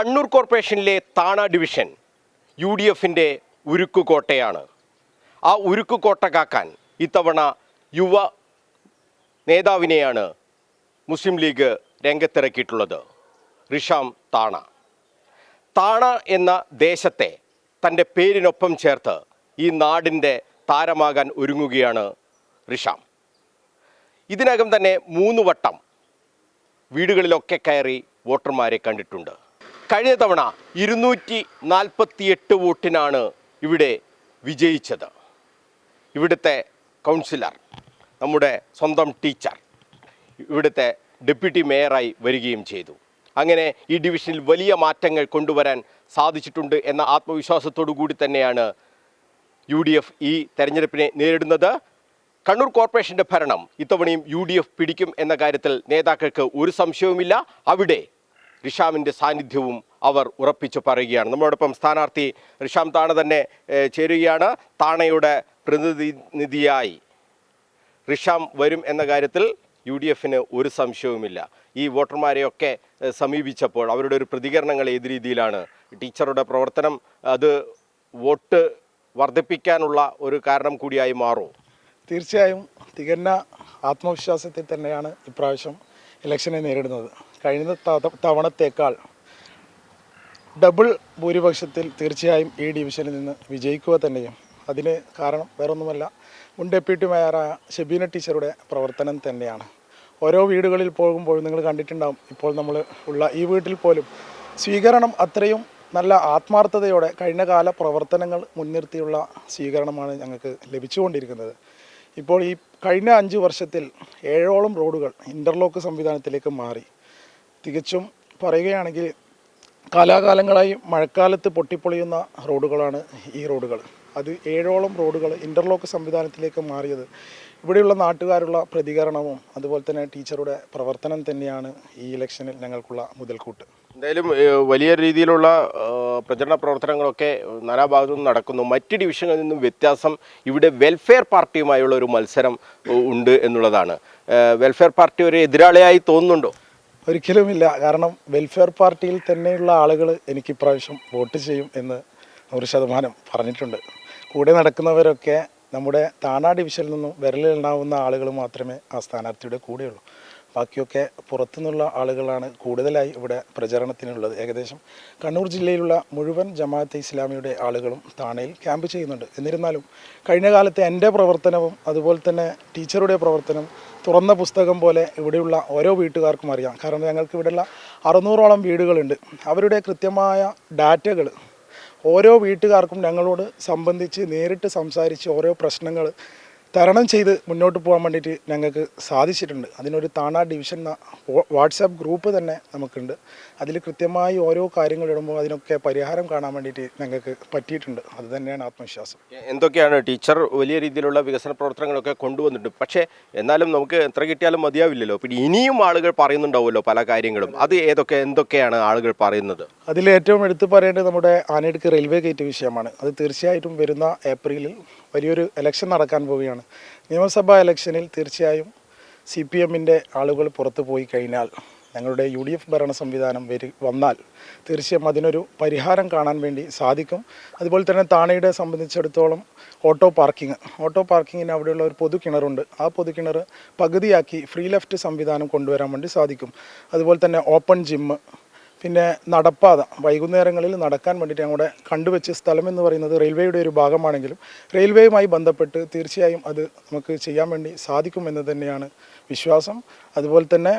കണ്ണൂർ കോർപ്പറേഷനിലെ താണ division U D എഫിന്റെ ഉരുക്കുകോട്ടയാണ്. ആ ഉരുക്കുകോട്ട കാക്കാൻ ഇത്തവണ യുവ നേതാവിനെയാണ് മുസ്ലിം ലീഗ് രംഗത്തിറക്കിയിട്ടുള്ളത്. റിഷാം താണ. താണ എന്ന ദേശത്തെ തന്റെ പേരിനൊപ്പം ചേർത്ത് ഈ നാടിന്റെ താരമാകാൻ ഒരുങ്ങുകയാണ് റിഷാം. ഇതിനകം തന്നെ മൂന്ന് വട്ടം വീടുകളിലൊക്കെ കയറി വോട്ടർമാരെ കണ്ടിട്ടുണ്ട്. കഴിഞ്ഞ തവണ ഇരുന്നൂറ്റി നാൽപ്പത്തിയെട്ട് വോട്ടിനാണ് ഇവിടെ വിജയിച്ചത്. ഇവിടുത്തെ കൗൺസിലർ നമ്മുടെ സ്വന്തം ടീച്ചർ ഇവിടുത്തെ ഡെപ്യൂട്ടി മേയറായി വരികയും ചെയ്തു. അങ്ങനെ ഈ ഡിവിഷനിൽ വലിയ മാറ്റങ്ങൾ കൊണ്ടുവരാൻ സാധിച്ചിട്ടുണ്ട് എന്ന ആത്മവിശ്വാസത്തോടു കൂടി തന്നെയാണ് യു ഡി എഫ് ഈ തെരഞ്ഞെടുപ്പിനെ നേരിടുന്നത്. കണ്ണൂർ കോർപ്പറേഷന്റെ ഭരണം ഇത്തവണയും യു ഡി എഫ് പിടിക്കും എന്ന കാര്യത്തിൽ നേതാക്കൾക്ക് ഒരു സംശയവുമില്ല. അവിടെ റിഷാമിന്റെ സാന്നിധ്യവും അവർ ഉറപ്പിച്ചു പറയുകയാണ്. നമ്മളോടൊപ്പം സ്ഥാനാർത്ഥി റിഷാം താണ തന്നെ ചേരുകയാണ്. താണയുടെ പ്രതിനിധിയായി റിഷാം വരും എന്ന കാര്യത്തിൽ യു ഡി എഫിന് ഒരു സംശയവുമില്ല. ഈ വോട്ടർമാരെയൊക്കെ സമീപിച്ചപ്പോൾ അവരുടെ ഒരു പ്രതികരണങ്ങൾ ഏത് രീതിയിലാണ് ടീച്ചറുടെ പ്രവർത്തനം അത് വോട്ട് വർദ്ധിപ്പിക്കാനുള്ള ഒരു കാരണം കൂടിയായി മാറും? തീർച്ചയായും തികഞ്ഞ ആത്മവിശ്വാസത്തിൽ തന്നെയാണ് ഇപ്രാവശ്യം ഇലക്ഷനെ നേരിടുന്നത്. കഴിഞ്ഞ തവണത്തേക്കാൾ ഡബിൾ ഭൂരിപക്ഷത്തിൽ തീർച്ചയായും ഈ ഡിവിഷനിൽ നിന്ന് വിജയിക്കുക തന്നെയും. അതിന് കാരണം വേറൊന്നുമല്ല. മുൻ ഡെപ്യൂട്ടി മേയറായ ഷെബീന ടീച്ചറുടെ പ്രവർത്തനം തന്നെയാണ്. ഓരോ വീടുകളിൽ പോകുമ്പോഴും നിങ്ങൾ കണ്ടിട്ടുണ്ടാവും. ഇപ്പോൾ നമ്മൾ ഉള്ള ഈ വീട്ടിൽ പോലും സ്വീകരണം അത്രയും നല്ല ആത്മാർത്ഥതയോടെ കഴിഞ്ഞ കാല പ്രവർത്തനങ്ങൾ മുൻനിർത്തിയുള്ള സ്വീകരണമാണ് ഞങ്ങൾക്ക് ലഭിച്ചുകൊണ്ടിരിക്കുന്നത്. ഇപ്പോൾ ഈ കഴിഞ്ഞ അഞ്ച് വർഷത്തിൽ ഏഴോളം റോഡുകൾ ഇന്റർലോക്ക് സംവിധാനത്തിലേക്ക് മാറി. തികച്ചും പറയുകയാണെങ്കിൽ കാലാകാലങ്ങളായി മഴക്കാലത്ത് പൊട്ടിപ്പൊളിയുന്ന റോഡുകളാണ് ഈ റോഡുകൾ. അത് ഏഴോളം റോഡുകൾ ഇന്റർലോക്ക് സംവിധാനത്തിലേക്ക് മാറിയത്. ഇവിടെയുള്ള നാട്ടുകാരുള്ള പ്രതികരണവും അതുപോലെ തന്നെ ടീച്ചറുടെ പ്രവർത്തനം തന്നെയാണ് ഈ ഇലക്ഷനിൽ ഞങ്ങൾക്കുള്ള മുതൽക്കൂട്ട്. എന്തായാലും വലിയ രീതിയിലുള്ള പ്രചരണ പ്രവർത്തനങ്ങളൊക്കെ നാനാഭാഗത്തു നിന്നും നടക്കുന്നു. മറ്റ് ഡിവിഷനിൽ നിന്നും വ്യത്യാസം ഇവിടെ വെൽഫെയർ പാർട്ടിയുമായുള്ള ഒരു മത്സരം ഉണ്ട് എന്നുള്ളതാണ്. വെൽഫെയർ പാർട്ടി ഒരു എതിരാളിയായി തോന്നുന്നുണ്ടോ? ഒരിക്കലുമില്ല. കാരണം വെൽഫെയർ പാർട്ടിയിൽ തന്നെയുള്ള ആളുകൾ എനിക്ക് ഇപ്രാവശ്യം വോട്ട് ചെയ്യും എന്ന് നൂറ് ശതമാനം പറഞ്ഞിട്ടുണ്ട്. കൂടെ നടക്കുന്നവരൊക്കെ നമ്മുടെ താണ ഡിവിഷനിൽ നിന്നും വിരലിലുണ്ടാവുന്ന ആളുകൾ മാത്രമേ ആ സ്ഥാനാർത്ഥിയുടെ കൂടെയുള്ളൂ. ബാക്കിയൊക്കെ പുറത്തുനിന്നുള്ള ആളുകളാണ് കൂടുതലായി ഇവിടെ പ്രചരണത്തിനുള്ളത്. ഏകദേശം കണ്ണൂർ ജില്ലയിലുള്ള മുഴുവൻ ജമാഅത്തെ ഇസ്ലാമിയുടെ ആളുകളും താണയിൽ ക്യാമ്പ് ചെയ്യുന്നുണ്ട്. എന്നിരുന്നാലും കഴിഞ്ഞ കാലത്തെ എന്റെ പ്രവർത്തനവും അതുപോലെ തന്നെ ടീച്ചറുടെ പ്രവർത്തനം തുറന്ന പുസ്തകം പോലെ ഇവിടെയുള്ള ഓരോ വീട്ടുകാർക്കും അറിയാം. കാരണം ഞങ്ങൾക്ക് ഇവിടെയുള്ള അറുന്നൂറോളം വീടുകളുണ്ട്. അവരുടെ കൃത്യമായ ഡാറ്റകൾ ഓരോ വീട്ടുകാർക്കും ഞങ്ങളോട് സംബന്ധിച്ച് നേരിട്ട് സംസാരിച്ച് ഓരോ പ്രശ്നങ്ങൾ തരണം ചെയ്ത് മുന്നോട്ട് പോകാൻ വേണ്ടിയിട്ട് ഞങ്ങൾക്ക് സാധിച്ചിട്ടുണ്ട്. അതിനൊരു താണ ഡിവിഷൻ എന്ന വാട്സാപ്പ് ഗ്രൂപ്പ് തന്നെ നമുക്കുണ്ട്. അതിൽ കൃത്യമായി ഓരോ കാര്യങ്ങൾ ഇടുമ്പോൾ അതിനൊക്കെ പരിഹാരം കാണാൻ വേണ്ടിയിട്ട് ഞങ്ങൾക്ക് പറ്റിയിട്ടുണ്ട്. അത് തന്നെയാണ് ആത്മവിശ്വാസം. എന്തൊക്കെയാണ് ടീച്ചർ വലിയ രീതിയിലുള്ള വികസന പ്രവർത്തനങ്ങളൊക്കെ കൊണ്ടുവന്നിട്ടുണ്ട്? പക്ഷേ എന്നാലും നമുക്ക് എത്ര കിട്ടിയാലും മതിയാവില്ലല്ലോ. പിന്നെ ഇനിയും ആളുകൾ പറയുന്നുണ്ടാവുമല്ലോ പല കാര്യങ്ങളും. അത് ഏതൊക്കെ എന്തൊക്കെയാണ് ആളുകൾ പറയുന്നത്? അതിൽ ഏറ്റവും എടുത്തു പറയേണ്ടത് നമ്മുടെ ആനയിടുക്ക് റെയിൽവേ ഗേറ്റ് വിഷയമാണ്. അത് തീർച്ചയായിട്ടും വരുന്ന ഏപ്രിലിൽ വലിയൊരു ഇലക്ഷൻ നടക്കാൻ പോവുകയാണ്. നിയമസഭാ ഇലക്ഷനിൽ തീർച്ചയായും സി പി എമ്മിന്റെ ആളുകൾ പുറത്തു പോയി കഴിഞ്ഞാൽ ഞങ്ങളുടെ യു ഡി എഫ് ഭരണ സംവിധാനം വരി വന്നാൽ തീർച്ചയായും അതിനൊരു പരിഹാരം കാണാൻ വേണ്ടി സാധിക്കും. അതുപോലെ തന്നെ താണയുടെ സംബന്ധിച്ചിടത്തോളം ഓട്ടോ പാർക്കിംഗ് ഓട്ടോ പാർക്കിങ്ങിന് അവിടെയുള്ള ഒരു പൊതു കിണറുണ്ട് ആ പൊതു കിണർ പകുതിയാക്കി ഫ്രീ ലെഫ്റ്റ് സംവിധാനം കൊണ്ടുവരാൻ വേണ്ടി സാധിക്കും. അതുപോലെ തന്നെ ഓപ്പൺ ജിമ്മ് പിന്നെ നടപ്പാത വൈകുന്നേരങ്ങളിൽ നടക്കാൻ വേണ്ടിയിട്ട് ഞങ്ങളുടെ കണ്ടുവച്ച സ്ഥലം എന്ന് പറയുന്നത് റെയിൽവേയുടെ ഒരു ഭാഗമാണെങ്കിലും റെയിൽവേയുമായി ബന്ധപ്പെട്ട് തീർച്ചയായും അത് നമുക്ക് ചെയ്യാൻ വേണ്ടി സാധിക്കുമെന്ന് തന്നെയാണ് വിശ്വാസം. അതുപോലെ തന്നെ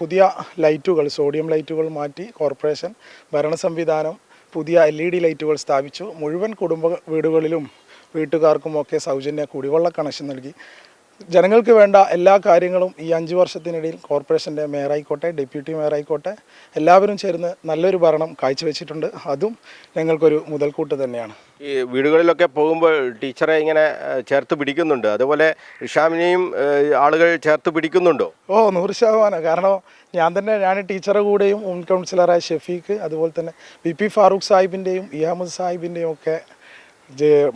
പുതിയ ലൈറ്റുകൾ സോഡിയം ലൈറ്റുകൾ മാറ്റി കോർപ്പറേഷൻ ഭരണ സംവിധാനം പുതിയ എൽ ഇ ഡി ലൈറ്റുകൾ സ്ഥാപിച്ചു. മുഴുവൻ കുടുംബ വീടുകളിലും വീട്ടുകാർക്കുമൊക്കെ സൗജന്യ കുടിവെള്ള കണക്ഷൻ നൽകി. ജനങ്ങൾക്ക് വേണ്ട എല്ലാ കാര്യങ്ങളും ഈ അഞ്ച് വർഷത്തിനിടയിൽ കോർപ്പറേഷന്റെ മേയറായിക്കോട്ടെ ഡെപ്യൂട്ടി മേയറായിക്കോട്ടെ എല്ലാവരും ചേർന്ന് നല്ലൊരു ഭരണം കാഴ്ചവെച്ചിട്ടുണ്ട്. അതും ഞങ്ങൾക്കൊരു മുതൽക്കൂട്ട് തന്നെയാണ്. ഈ വീടുകളിലൊക്കെ പോകുമ്പോൾ ടീച്ചറെ ഇങ്ങനെ ചേർത്ത് പിടിക്കുന്നുണ്ട്. അതുപോലെ ഇഷാമിനെയും ആളുകൾ ചേർത്ത് പിടിക്കുന്നുണ്ടോ? ഓ നൂറ് ശതമാനം. കാരണം ഞാൻ തന്നെ ഞാൻ ടീച്ചറെ കൂടെയും മുൻ കൗൺസിലറായ ഷെഫീഖ് അതുപോലെ തന്നെ വി പി ഫാറൂഖ് സാഹിബിന്റെയും ഇ അഹമ്മദ് സാഹിബിന്റെയും ഒക്കെ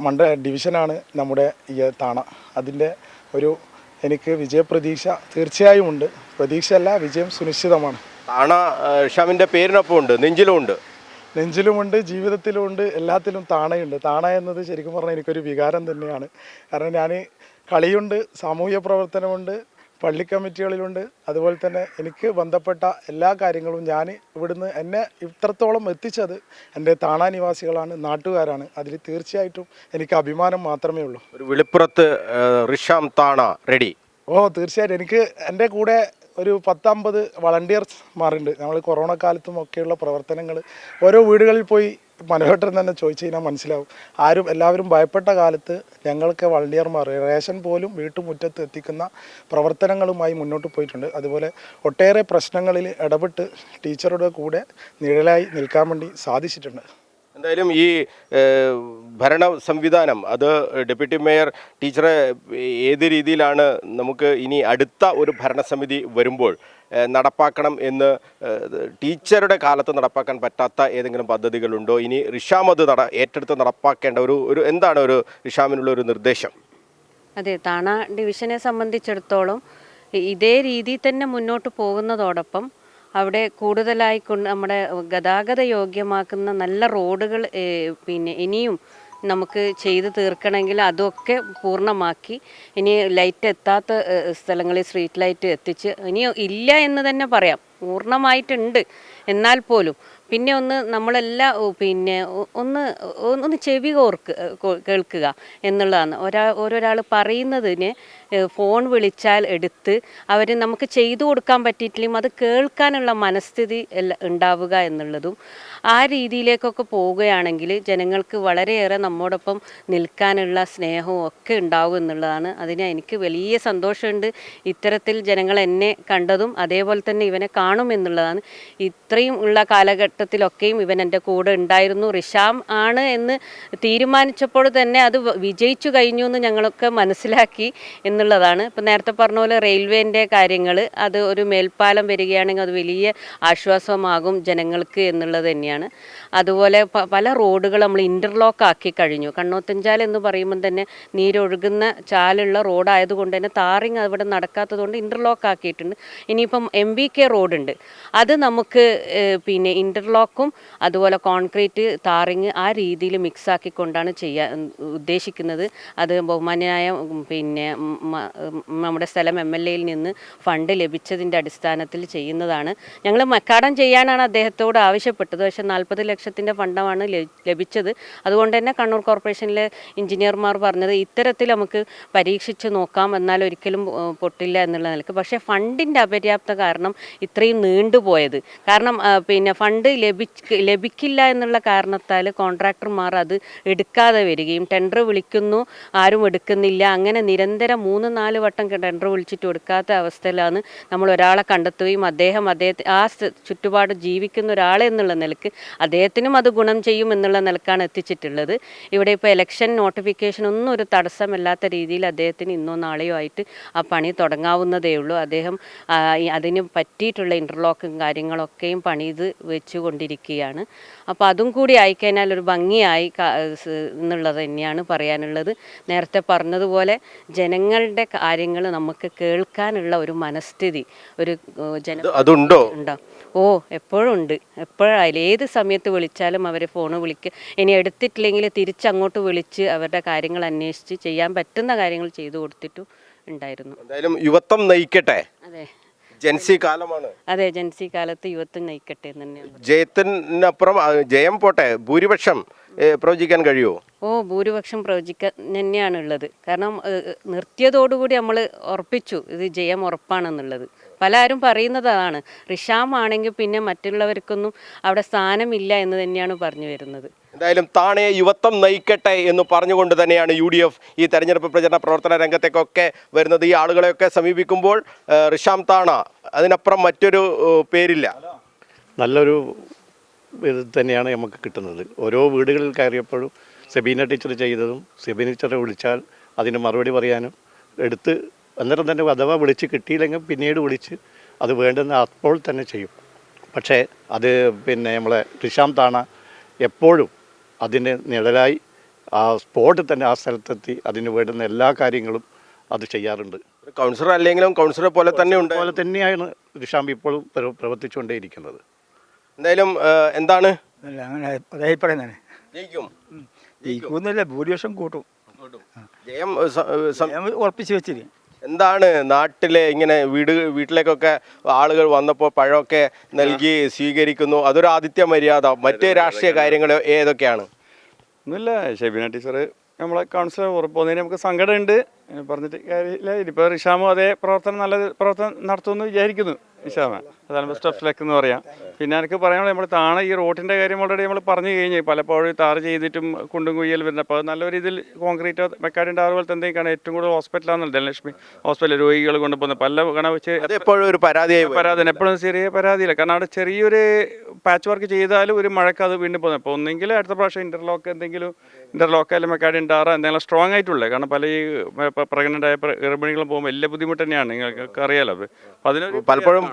മണ്ഡ ഡിവിഷനാണ് നമ്മുടെ ഈ താണ. അതിന്റെ ഒരു എനിക്ക് വിജയപ്രതീക്ഷ തീർച്ചയായും ഉണ്ട്. പ്രതീക്ഷയല്ല വിജയം സുനിശ്ചിതമാണ്. താണ ഷാമിന്റെ റിഷാമിന്റെ പേരിനൊപ്പം ഉണ്ട് നെഞ്ചിലും ഉണ്ട്. നെഞ്ചിലുമുണ്ട് ജീവിതത്തിലുമുണ്ട് എല്ലാത്തിലും താണയുണ്ട്. താണ എന്നത് ശരിക്കും പറഞ്ഞാൽ എനിക്കൊരു വികാരം തന്നെയാണ്. കാരണം ഞാൻ കളിയുണ്ട് സാമൂഹ്യ പ്രവർത്തനമുണ്ട് പള്ളി കമ്മിറ്റികളിലുണ്ട്. അതുപോലെ തന്നെ എനിക്ക് ബന്ധപ്പെട്ട എല്ലാ കാര്യങ്ങളും ഞാൻ ഇവിടുന്ന് എന്നെ ഇത്രത്തോളം എത്തിച്ചത് എന്റെ താണ നിവാസികളാണ് നാട്ടുകാരാണ്. അതിൽ തീർച്ചയായിട്ടും എനിക്ക് അഭിമാനം മാത്രമേ ഉള്ളൂ. ഒരു വിളിപ്പുറത്ത് ഋഷാം റിഷാം താണ റെഡി. ഓ തീർച്ചയായിട്ടും. എനിക്ക് എന്റെ കൂടെ ഒരു പത്തമ്പത് വളണ്ടിയർമാരുണ്ട് നമ്മൾ കൊറോണ കാലത്തും ഒക്കെയുള്ള പ്രവർത്തനങ്ങൾ ഓരോ വീടുകളിൽ പോയി മനോഹരൻ തന്നെ ചോദിച്ചു കഴിഞ്ഞാൽ മനസ്സിലാവും. ആരും എല്ലാവരും ഭയപ്പെട്ട കാലത്ത് ഞങ്ങൾക്ക് വളണ്ടിയർമാർ റേഷൻ പോലും വീട്ടുമുറ്റത്ത് എത്തിക്കുന്ന പ്രവർത്തനങ്ങളുമായി മുന്നോട്ട് പോയിട്ടുണ്ട്. അതുപോലെ ഒട്ടേറെ പ്രശ്നങ്ങളിൽ ഇടപെട്ട് ടീച്ചറുടെ കൂടെ നിഴലായി നിൽക്കാൻ വേണ്ടി സാധിച്ചിട്ടുണ്ട്. എന്തായാലും ഈ ഭരണ സംവിധാനം അത് ഡെപ്യൂട്ടി മേയർ ടീച്ചറെ ഏത് രീതിയിലാണ് നമുക്ക് ഇനി അടുത്ത ഒരു ഭരണസമിതി വരുമ്പോൾ നടപ്പാക്കണം എന്ന് ടീച്ചറുടെ കാലത്ത് നടപ്പാക്കാൻ പറ്റാത്ത ഏതെങ്കിലും പദ്ധതികളുണ്ടോ? ഇനി റിഷാം അത് നട ഏറ്റെടുത്ത് നടപ്പാക്കേണ്ട ഒരു ഒരു എന്താണ് ഒരു റിഷാമിനുള്ള ഒരു നിർദ്ദേശം? അതെ താണ ഡിവിഷനെ സംബന്ധിച്ചിടത്തോളം ഇതേ രീതിയിൽ തന്നെ മുന്നോട്ട് പോകുന്നതോടൊപ്പം അവിടെ കൂടുതലായി കൊണ്ട് നമ്മുടെ ഗതാഗത യോഗ്യമാക്കുന്ന നല്ല റോഡുകൾ പിന്നെ ഇനിയും നമുക്ക് ചെയ്തു തീർക്കണമെങ്കിൽ അതൊക്കെ പൂർണമാക്കി. ഇനി ലൈറ്റ് എത്താത്ത സ്ഥലങ്ങളിൽ സ്ട്രീറ്റ് ലൈറ്റ് എത്തിച്ച് ഇനി ഇല്ല എന്ന് തന്നെ പറയാം. പൂർണമായിട്ടുണ്ട്. എന്നാൽ പോലും പിന്നെ ഒന്ന് നമ്മളെല്ലാം പിന്നെ ഒന്ന് ഒന്ന് ചെവി കോർക്ക് കേൾക്കുക എന്നുള്ളതാണ്. ഒരാ ഓരോരാൾ പറയുന്നതിന് ഫോൺ വിളിച്ചാൽ എടുത്ത് അവർ നമുക്ക് ചെയ്തു കൊടുക്കാൻ പറ്റിയിട്ടില്ലെങ്കിൽ അത് കേൾക്കാനുള്ള മനസ്ഥിതി ഉണ്ടാവുക എന്നുള്ളതും ആ രീതിയിലേക്കൊക്കെ പോവുകയാണെങ്കിൽ ജനങ്ങൾക്ക് വളരെയേറെ നമ്മോടൊപ്പം നിൽക്കാനുള്ള സ്നേഹവും ഒക്കെ ഉണ്ടാവും എന്നുള്ളതാണ്. അതിന് എനിക്ക് വലിയ സന്തോഷമുണ്ട്. ഇത്തരത്തിൽ ജനങ്ങൾ എന്നെ കണ്ടതും അതേപോലെ തന്നെ ഇവനെ കാണും എന്നുള്ളതാണ്. ഇത്രയും ഉള്ള കാലഘട്ടത്തിലൊക്കെയും ഇവൻ എന്റെ കൂടെ ഉണ്ടായിരുന്നു. റിഷാം ആണ് എന്ന് തീരുമാനിച്ചപ്പോൾ തന്നെ അത് വിജയിച്ചു കഴിഞ്ഞു എന്ന് ഞങ്ങളൊക്കെ മനസ്സിലാക്കി. എന്നുള്ളതാണ്. ഇപ്പം നേരത്തെ പറഞ്ഞ പോലെ റെയിൽവേന്റെ കാര്യങ്ങൾ അത് ഒരു മേൽപ്പാലം വരികയാണെങ്കിൽ അത് വലിയ ആശ്വാസമാകും ജനങ്ങൾക്ക് എന്നുള്ളത് തന്നെയാണ്. അതുപോലെ പല റോഡുകൾ നമ്മൾ ഇന്റർലോക്ക് ആക്കി കഴിഞ്ഞു. കണ്ണോത്തഞ്ചാൽ എന്ന് പറയുമ്പോൾ തന്നെ നീരൊഴുകുന്ന ചാലുള്ള റോഡായതുകൊണ്ട് തന്നെ താറിങ് അവിടെ നടക്കാത്തതുകൊണ്ട് ഇന്റർലോക്ക് ആക്കിയിട്ടുണ്ട്. ഇനിയിപ്പം എം ബി കെ റോഡുണ്ട്. അത് നമുക്ക് പിന്നെ ഇന്റർലോക്കും അതുപോലെ കോൺക്രീറ്റ് താറിങ് ആ രീതിയിൽ മിക്സ് ആക്കിക്കൊണ്ടാണ് ചെയ്യാൻ ഉദ്ദേശിക്കുന്നത്. അത് ബഹുമാനായ പിന്നെ നമ്മുടെ സ്ഥലം എം എൽ എയിൽ നിന്ന് ഫണ്ട് ലഭിച്ചതിന്റെ അടിസ്ഥാനത്തിൽ ചെയ്യുന്നതാണ്. ഞങ്ങൾ മക്കാടം ചെയ്യാനാണ് അദ്ദേഹത്തോട് ആവശ്യപ്പെട്ടത്. പക്ഷെ നാൽപ്പത് ലക്ഷത്തിന്റെ ഫണ്ടമാണ് ലഭിച്ചത്. അതുകൊണ്ട് തന്നെ കണ്ണൂർ കോർപ്പറേഷനിലെ എഞ്ചിനീയർമാർ പറഞ്ഞത് ഇത്തരത്തിൽ നമുക്ക് പരീക്ഷിച്ച് നോക്കാം. എന്നാൽ ഒരിക്കലും പൊട്ടില്ല എന്നുള്ള നിലയ്ക്ക്. പക്ഷേ ഫണ്ടിന്റെ അപര്യാപ്ത കാരണം ഇത്രയും നീണ്ടുപോയത് കാരണം പിന്നെ ഫണ്ട് ലഭി ലഭിക്കില്ല എന്നുള്ള കാരണത്താൽ കോൺട്രാക്ടർമാർ അത് എടുക്കാതെ വരികയും ടെൻഡർ വിളിക്കുന്നു ആരും എടുക്കുന്നില്ല. അങ്ങനെ നിരന്തരം മൂന്ന് നാല് വട്ടം ടെൻഡർ വിളിച്ചിട്ട് എടുക്കാത്ത അവസ്ഥയിലാണ് നമ്മൾ ഒരാളെ കണ്ടെത്തുകയും അദ്ദേഹം അദ്ദേഹത്തെ ആ ചുറ്റുപാട് ജീവിക്കുന്ന ഒരാളെന്നുള്ള നിലയ്ക്ക് അദ്ദേഹത്തിനും അത് ഗുണം ചെയ്യും എന്നുള്ള നിലക്കാണ് എത്തിച്ചിട്ടുള്ളത്. ഇവിടെ ഇപ്പോൾ ഇലക്ഷൻ നോട്ടിഫിക്കേഷൻ ഒന്നും ഒരു തടസ്സമില്ലാത്ത രീതിയിൽ അദ്ദേഹത്തിന് ഇന്നോ നാളെയോ ആയിട്ട് ആ പണി തുടങ്ങാവുന്നതേ ഉള്ളൂ. അദ്ദേഹം അതിന് പറ്റിയിട്ടുള്ള ഇന്റർലോക്കും കാര്യങ്ങളൊക്കെയും പണിത് വെച്ചുകൊണ്ടിരിക്കുകയാണ്. അപ്പോൾ അതും കൂടി ആയിക്കഴിഞ്ഞാൽ ഒരു ഭംഗിയായി എന്നുള്ളത് തന്നെയാണ് പറയാനുള്ളത്. നേരത്തെ പറഞ്ഞതുപോലെ ജനങ്ങളുടെ കാര്യങ്ങൾ നമുക്ക് കേൾക്കാനുള്ള ഒരു മനസ്ഥിതി ഒരു ജന അത് അതുണ്ടോ? ഉണ്ടോ? ഓ എപ്പോഴും ഉണ്ട് എപ്പോഴായാലും ഏത് സമയത്ത് വിളിച്ചാലും അവർ ഫോൺ വിളിക്കുക ഇനി എടുത്തിട്ടില്ലെങ്കിൽ തിരിച്ചങ്ങോട്ട് വിളിച്ച് അവരുടെ കാര്യങ്ങൾ അന്വേഷിച്ച് ചെയ്യാൻ പറ്റുന്ന കാര്യങ്ങൾ ചെയ്തു കൊടുത്തിട്ടും ഉണ്ടായിരുന്നു. എന്തായാലും യുവത്വം നയിക്കട്ടെ. അതെ. ജൻസി കാലമാണ്. അതെ ജൻസി കാലത്ത് യുവത്വം നയിക്കട്ടെ എന്ന് തന്നെയാണ്. ജയത്തിനപ്പുറം ആ, ജയം പോട്ടെ ഭൂരിപക്ഷം. പ്രവചിക്കാൻ കഴിയുമോ ഓ ഭൂരിപക്ഷം പ്രവചിക്കാൻ തന്നെയാണ് ഉള്ളത് കാരണം നിർത്തിയതോടുകൂടി നമ്മൾ ഉറപ്പിച്ചു ഇത് ജയം ഉറപ്പാണെന്നുള്ളത്. പലരും പറയുന്നത് അതാണ് റിഷാം ആണെങ്കിൽ പിന്നെ മറ്റുള്ളവർക്കൊന്നും അവിടെ സ്ഥാനമില്ല എന്ന് തന്നെയാണ് പറഞ്ഞു വരുന്നത്. എന്തായാലും താണെ യുവത്വം നയിക്കട്ടെ എന്ന് പറഞ്ഞുകൊണ്ട് തന്നെയാണ് യു ഡി എഫ് ഈ തെരഞ്ഞെടുപ്പ് പ്രചരണ പ്രവർത്തന രംഗത്തേക്കൊക്കെ വരുന്നത്. ഈ ആളുകളെയൊക്കെ സമീപിക്കുമ്പോൾ റിഷാം താണ അതിനപ്പുറം മറ്റൊരു പേരില്ല. നല്ലൊരു ഇത് തന്നെയാണ് നമുക്ക് കിട്ടുന്നത്. ഓരോ വീടുകളിൽ കയറിയപ്പോഴും സെബീന ടീച്ചർ ചെയ്തതും സെബീന ടീച്ചറെ വിളിച്ചാൽ അതിന് മറുപടി പറയാനും എടുത്ത് അന്നേരം തന്നെ അഥവാ വിളിച്ച് കിട്ടിയില്ലെങ്കിൽ പിന്നീട് വിളിച്ച് അത് വേണ്ടുന്ന അപ്പോൾ തന്നെ ചെയ്യും. പക്ഷേ അത് പിന്നെ നമ്മളെ ഋഷാം താണ എപ്പോഴും അതിന് നിഴലായി ആ സ്പോട്ടിൽ തന്നെ ആ സ്ഥലത്തെത്തി അതിന് വേണ്ടുന്ന എല്ലാ കാര്യങ്ങളും അത് ചെയ്യാറുണ്ട്. കൗൺസിലർ അല്ലെങ്കിലും കൗൺസിലറെ പോലെ തന്നെ ഉണ്ട്. അതുപോലെ തന്നെയാണ് ഋഷാം ഇപ്പോഴും പ്രവ- പ്രവർത്തിച്ചുകൊണ്ടേയിരിക്കുന്നത്. എന്തായാലും എന്താണ്? അല്ല അങ്ങനെ ജയിക്കും. ജയിക്കുന്നില്ല ഭൂരിപക്ഷം കൂട്ടും. ജയം ഉറപ്പിച്ചു വെച്ചില്ല എന്താണ് നാട്ടിലെ ഇങ്ങനെ വീട് വീട്ടിലേക്കൊക്കെ ആളുകൾ വന്നപ്പോൾ പഴമൊക്കെ നൽകി സ്വീകരിക്കുന്നു? അതൊരു ആദിത്യ മര്യാദ. മറ്റേ രാഷ്ട്രീയ കാര്യങ്ങൾ ഏതൊക്കെയാണ്? ഒന്നുമില്ല ഷെബിന ടീച്ചർ നമ്മളെ കൗൺസിലർ ഉറപ്പുന്നതിന് നമുക്ക് സങ്കടമുണ്ട്. പറഞ്ഞിട്ട് കാര്യമില്ല. ഇനിയിപ്പോൾ റിഷാമും അതേ പ്രവർത്തനം നല്ല പ്രവർത്തനം നടത്തുമെന്ന് വിചാരിക്കുന്നു റിഷാമ. അതാണ് ബെസ്റ്റ് ഓഫ് ലക്ക് എന്ന് പറയാം. പിന്നെ എനിക്ക് പറയാനുള്ളത് നമ്മൾ താണ ഈ റോഡിന്റെ കാര്യം ഓൾറെഡി നമ്മൾ പറഞ്ഞു കഴിഞ്ഞു. പലപ്പോഴും ടാർ ചെയ്തിട്ടും കുണ്ടും കുയ്യൽ വരുന്നത് അപ്പോൾ അത് നല്ല രീതിയിൽ കോൺക്രീറ്റോ മെക്കാഡിന്റെ ആറ് പോലത്തെ എന്തെങ്കിലും ഏറ്റവും കൂടുതൽ ഹോസ്പിറ്റലാണ് ധനലക്ഷ്മി ഹോസ്പിറ്റൽ രോഗികൾ കൊണ്ടുപോകുന്നത് പല കണ എപ്പോഴും ഒരു പരാതിയായി. പരാതി എപ്പോഴും ചെറിയ പരാതിയില്ല. കാരണം അവിടെ ചെറിയൊരു പാച്ച് വർക്ക് ചെയ്താലും ഒരു മഴക്ക് അത് വീണ്ടും പോകുന്നത്. അപ്പോൾ ഒന്നെങ്കിൽ അടുത്ത പ്രാവശ്യം ഇന്റർലോക്ക് എന്തെങ്കിലും ഇന്റർലോക്ക് അല്ലെങ്കിൽ മെക്കാഡിന്റെ ആറ് എന്തെങ്കിലും സ്ട്രോങ് ആയിട്ടുള്ളത് കാരണം പല ഈ പ്രഗ്നന്റ് ആയ ഗർഭിണികളും പോകുമ്പോൾ വലിയ ബുദ്ധിമുട്ട് തന്നെയാണ്. നിങ്ങൾക്ക് അറിയാലോ അപ്പോൾ അതിനൊരു പലപ്പോഴും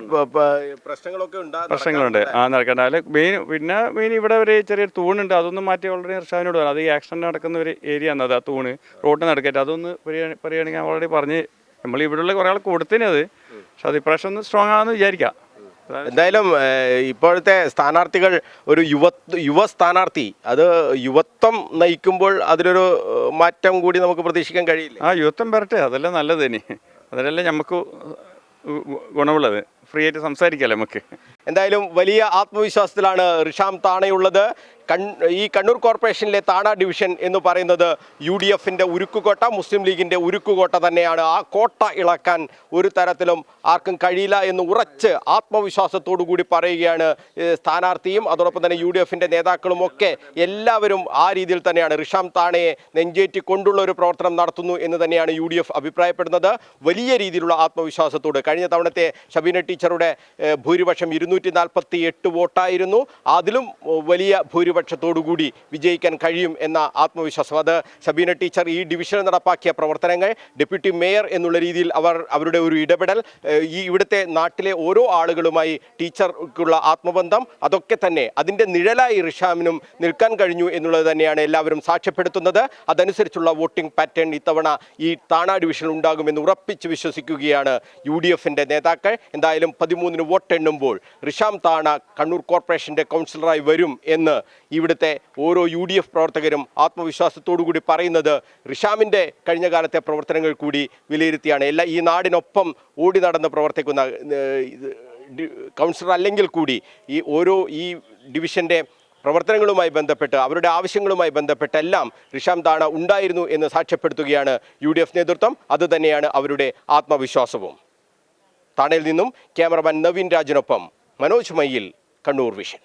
പ്രശ്നങ്ങളുണ്ട്. ആ നടക്കേണ്ട അതിൽ മെയിൻ പിന്നെ മെയിൻ ഇവിടെ ഒരു ചെറിയൊരു തൂണുണ്ട്. അതൊന്നും മാറ്റി ഓൾറെഡി ഇർഷാവിനോട് പറഞ്ഞു. അത് ഈ ആക്സിഡന്റ് നടക്കുന്ന ഒരു ഏരിയ ആണ് അത് ആ തൂണ്. റോഡിന് നടക്കട്ടെ അതൊന്ന് പറയുകയാണെങ്കിൽ ഓൾറെഡി പറഞ്ഞ്. നമ്മൾ ഇവിടെയുള്ള കുറേ ആൾ കൊടുത്തിന് അത്. പക്ഷെ അത് ഇപ്രാവശ്യം ഒന്ന് സ്ട്രോങ് ആണെന്ന് വിചാരിക്കാം. എന്തായാലും ഇപ്പോഴത്തെ സ്ഥാനാർത്ഥികൾ ഒരു യുവ യുവ സ്ഥാനാർത്ഥി അത് യുവത്വം നയിക്കുമ്പോൾ അതിലൊരു മാറ്റം കൂടി നമുക്ക് പ്രതീക്ഷിക്കാൻ കഴിയില്ല? ആ യുവത്വം വരട്ടെ. അതല്ലേ നല്ലത് ഇനി. അതിലല്ലേ നമുക്ക് ഗുണമുള്ളത്. ഫ്രീ ആയിട്ട് സംസാരിക്കാം നമുക്ക്. എന്തായാലും വലിയ ആത്മവിശ്വാസത്തിലാണ് റിഷാം താണയുള്ളത്. ഈ കണ്ണൂർ കോർപ്പറേഷനിലെ താണ ഡിവിഷൻ എന്ന് പറയുന്നത് യു ഡി എഫിന്റെ ഉരുക്കുകോട്ട മുസ്ലിം ലീഗിന്റെ ഉരുക്കുകോട്ട തന്നെയാണ്. ആ കോട്ട ഇളക്കാൻ ഒരു തരത്തിലും ആർക്കും കഴിയില്ല എന്ന് ഉറച്ച് ആത്മവിശ്വാസത്തോടു കൂടി പറയുകയാണ് സ്ഥാനാർത്ഥിയും അതോടൊപ്പം തന്നെ യു ഡി എഫിന്റെ നേതാക്കളും ഒക്കെ എല്ലാവരും ആ രീതിയിൽ തന്നെയാണ്. ഋഷാം താണയെ നെഞ്ചേറ്റി കൊണ്ടുള്ള ഒരു പ്രവർത്തനം നടത്തുന്നു എന്ന് തന്നെയാണ് യു ഡി എഫ് അഭിപ്രായപ്പെടുന്നത്. വലിയ രീതിയിലുള്ള ആത്മവിശ്വാസത്തോട്. കഴിഞ്ഞ തവണത്തെ ഷബീന ടീച്ചറുടെ ഭൂരിപക്ഷം ഇരുന്നൂറ്റി നാൽപ്പത്തി എട്ട് വോട്ടായിരുന്നു. അതിലും വലിയ വലിയ ഭൂരിപക്ഷത്തോടുകൂടി വിജയിക്കാൻ കഴിയും എന്ന ആത്മവിശ്വാസം. അത് ഷബീന ടീച്ചർ ഈ ഡിവിഷനിൽ നടപ്പാക്കിയ പ്രവർത്തനങ്ങൾ ഡെപ്യൂട്ടി മേയർ എന്നുള്ള രീതിയിൽ അവർ അവരുടെ ഒരു ഇടപെടൽ ഈ ഇവിടുത്തെ നാട്ടിലെ ഓരോ ആളുകളുമായി ടീച്ചർക്കുള്ള ആത്മബന്ധം അതൊക്കെ തന്നെ അതിന്റെ നിഴലായി റിഷാമിനും നിൽക്കാൻ കഴിഞ്ഞു എന്നുള്ളത് തന്നെയാണ് എല്ലാവരും സാക്ഷ്യപ്പെടുത്തുന്നത്. അതനുസരിച്ചുള്ള വോട്ടിംഗ് പാറ്റേൺ ഇത്തവണ ഈ താണ ഡിവിഷനിൽ ഉണ്ടാകുമെന്ന് ഉറപ്പിച്ച് വിശ്വസിക്കുകയാണ് യു ഡി എഫിന്റെ നേതാക്കൾ. എന്തായാലും പതിമൂന്നിന് വോട്ടെണ്ണുമ്പോൾ റിഷാം താണ കണ്ണൂർ കോർപ്പറേഷന്റെ കൗൺസിലറായി വരും എന്ന് ഇവിടുത്തെ ഓരോ യു ഡി എഫ് പ്രവർത്തകരും ആത്മവിശ്വാസത്തോടുകൂടി പറയുന്നത് റിഷാമിന്റെ കഴിഞ്ഞ കാലത്തെ പ്രവർത്തനങ്ങൾ കൂടി വിലയിരുത്തിയാണ്. എല്ലാ ഈ നാടിനൊപ്പം ഓടി നടന്ന് പ്രവർത്തിക്കുന്ന കൗൺസിലർ അല്ലെങ്കിൽ കൂടി ഈ ഓരോ ഈ ഡിവിഷന്റെ പ്രവർത്തനങ്ങളുമായി ബന്ധപ്പെട്ട് അവരുടെ ആവശ്യങ്ങളുമായി ബന്ധപ്പെട്ട് എല്ലാം റിഷാം താണ ഉണ്ടായിരുന്നു എന്ന് സാക്ഷ്യപ്പെടുത്തുകയാണ് യു നേതൃത്വം. അതുതന്നെയാണ് അവരുടെ ആത്മവിശ്വാസവും. താണയിൽ നിന്നും ക്യാമറമാൻ നവീൻ രാജിനൊപ്പം മനോജ് മയ്യിൽ കണ്ണൂർ വിഷൻ.